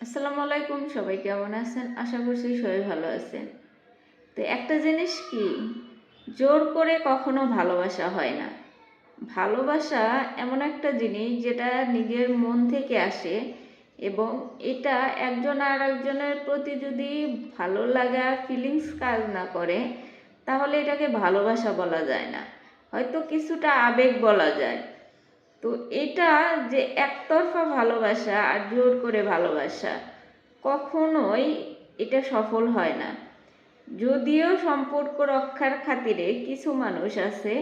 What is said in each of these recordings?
আসসালামু আলাইকুম, সবাই কেমন আছেন? আশা করছি সবাই ভালো আছেন। তো একটা জিনিস কি? জোর করে কখনো ভালোবাসা হয় না। ভালোবাসা এমন একটা জিনিস যেটা নিজের মন থেকে আসে এবং এটা একজন আর একজনের প্রতি যদি ভালো লাগা ফিলিংস কাজ না করে, তাহলে এটাকে ভালোবাসা বলা যায় না। হয়তো কিছুটা আবেগ বলা যায়। তো এটা যে একতরফা ভালোবাসা আর জোর করে ভালোবাসা, কখনোই এটা সফল হয় না। যদিও সম্পর্ক রক্ষার খাতিরে কিছু মানুষ আছে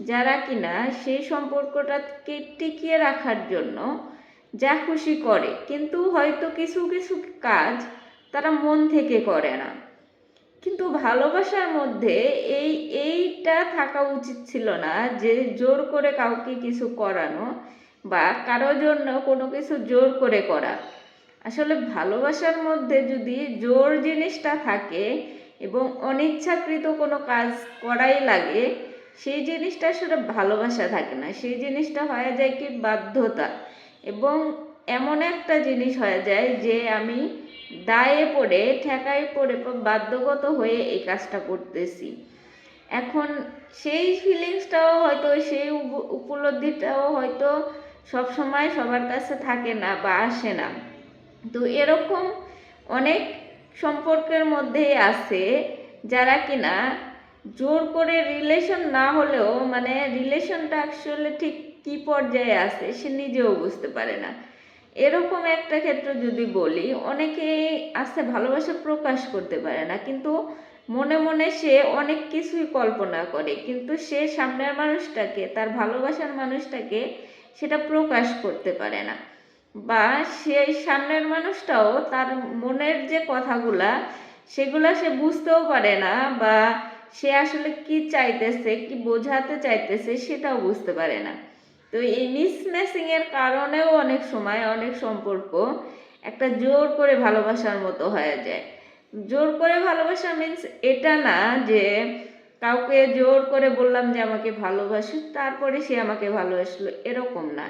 যারা কিনা সেই সম্পর্কটাকে টিকিয়ে রাখার জন্য যা খুশি করে, কিন্তু হয়তো কিছু কিছু কাজ তারা মন থেকে করে না। কিন্তু ভালোবাসার মধ্যে এই, এইটা থাকা উচিত ছিল না যে জোর করে কাউকে কিছু করানো বা কারও জন্য কোনো কিছু জোর করে করা। আসলে ভালোবাসার মধ্যে যদি জোর জিনিসটা থাকে এবং অনিচ্ছাকৃত কোনো কাজ করাই লাগে, সেই জিনিসটা আসলে ভালোবাসা থাকে না। সেই জিনিসটা হয়ে যায় কি বাধ্যতা। এবং এমন একটা জিনিস হয়ে যায় যে আমি দায়ে পড়ে, ঠেকায় পড়ে বাধ্যগত হয়ে এই কাজটা করতেছি। এখন সেই ফিলিংসটাও হয়তো, সেই উপলব্ধিটাও হয়তো সব সময় সবার কাছে থাকে না বা আসে না। তো এরকম অনেক সম্পর্কের মধ্যেই আছে যারা কিনা জোর করে রিলেশন না হলেও মানে রিলেশনটা আসলে ঠিক কী পর্যায়ে আছে সে নিজেও বুঝতে পারে না। এরকম একটা ক্ষেত্র যদি বলি অনেকে আছে ভালোবাসা প্রকাশ করতে পারে না, কিন্তু মনে মনে সে অনেক কিছুই কল্পনা করে। কিন্তু সে সামনের মানুষটাকে, তার ভালোবাসার মানুষটাকে সেটা প্রকাশ করতে পারে না। বা সেই সামনের মানুষটাও তার মনের যে কথাগুলা, সেগুলা সে বুঝতেও পারে না বা সে আসলে কি চাইতেছে, কি বোঝাতে চাইতেছে সেটাও বুঝতে পারে না। তো এই মিসম্যাচিংয়ের কারণেও অনেক সময়, অনেক সম্পর্ক একটা জোর করে ভালোবাসার মতো হয়ে যায়। জোর করে ভালোবাসা মিন্স এটা না যে কাউকে জোর করে বললাম যে আমাকে ভালোবাসি তারপরে সে আমাকে ভালোবাসলো, এরকম না।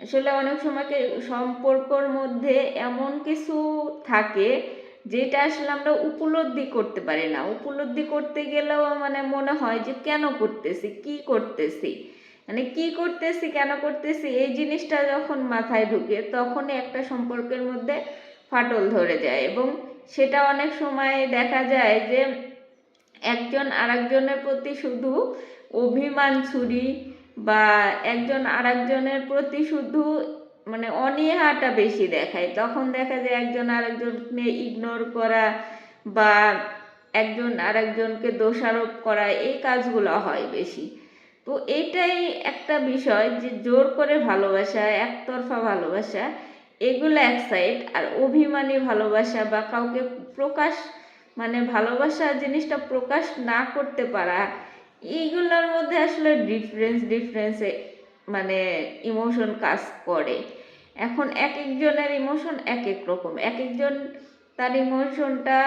আসলে অনেক সময় সম্পর্কর মধ্যে এমন কিছু থাকে যেটা আসলে আমরা উপলব্ধি করতে পারি না। উপলব্ধি করতে গেলেও মানে মনে হয় যে কেন করতেছি, কি করতেছি? মানে কি করতেছি, কেন করতেছি, এই জিনিসটা যখন মাথায় ঢুকে তখনই একটা সম্পর্কের মধ্যে ফাটল ধরে যায় এবং সেটা অনেক সময় দেখা যায় যে একজন আরেকজনের প্রতি শুধু অভিমান ছুরি বা একজন আরেকজনের প্রতি শুধু মানে অনীহাটা বেশি দেখায়। তখন দেখা যায় একজন আরেকজনকে ইগনোর করা বা একজন আরেকজনকে দোষারোপ করা, এই কাজগুলো হয় বেশি। তো এইটাই একটা বিষয় যে জোর করে ভালোবাসা, একতরফা ভালোবাসা, এগুলো এক সাইড আর অভিমানী ভালোবাসা বা কাউকে প্রকাশ মানে ভালোবাসা জিনিসটা প্রকাশ না করতে পারা, এইগুলোর মধ্যে আসলে ডিফারেন্স ডিফারেন্সে মানে ইমোশন কাজ করে। এখন এক একজনের ইমোশন এক এক রকম, এক একজন তার ইমোশনটা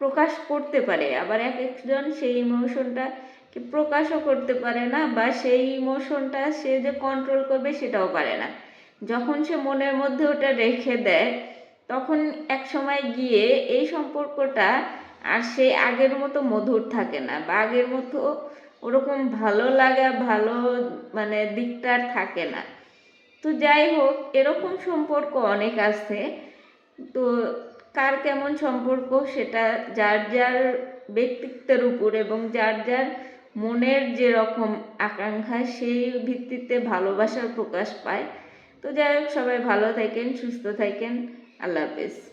প্রকাশ করতে পারে, আবার এক একজন সেই ইমোশনটা প্রকাশও করতে পারে না বা সেই ইমোশনটা সে যে কন্ট্রোল করবে সেটাও পারে না। যখন সে মনের মধ্যে ওটা রেখে দেয়, তখন এক সময় গিয়ে এই সম্পর্কটা আর সে আগের মতো মধুর থাকে না বা আগের মতো ওরকম ভালো লাগা, ভালো মানে দিকটা আর থাকে না। তো যাই হোক, এরকম সম্পর্ক অনেক আছে। তো কার কেমন সম্পর্ক সেটা যার যার ব্যক্তিত্বের উপর এবং যার যার মনের যেরকম আকাঙ্ক্ষা, সেই ভিত্তিতে ভালোবাসার প্রকাশ পায়। তো যাই হোক, সবাই ভালো থাকেন, সুস্থ থাকেন। আল্লাহ হাফেজ।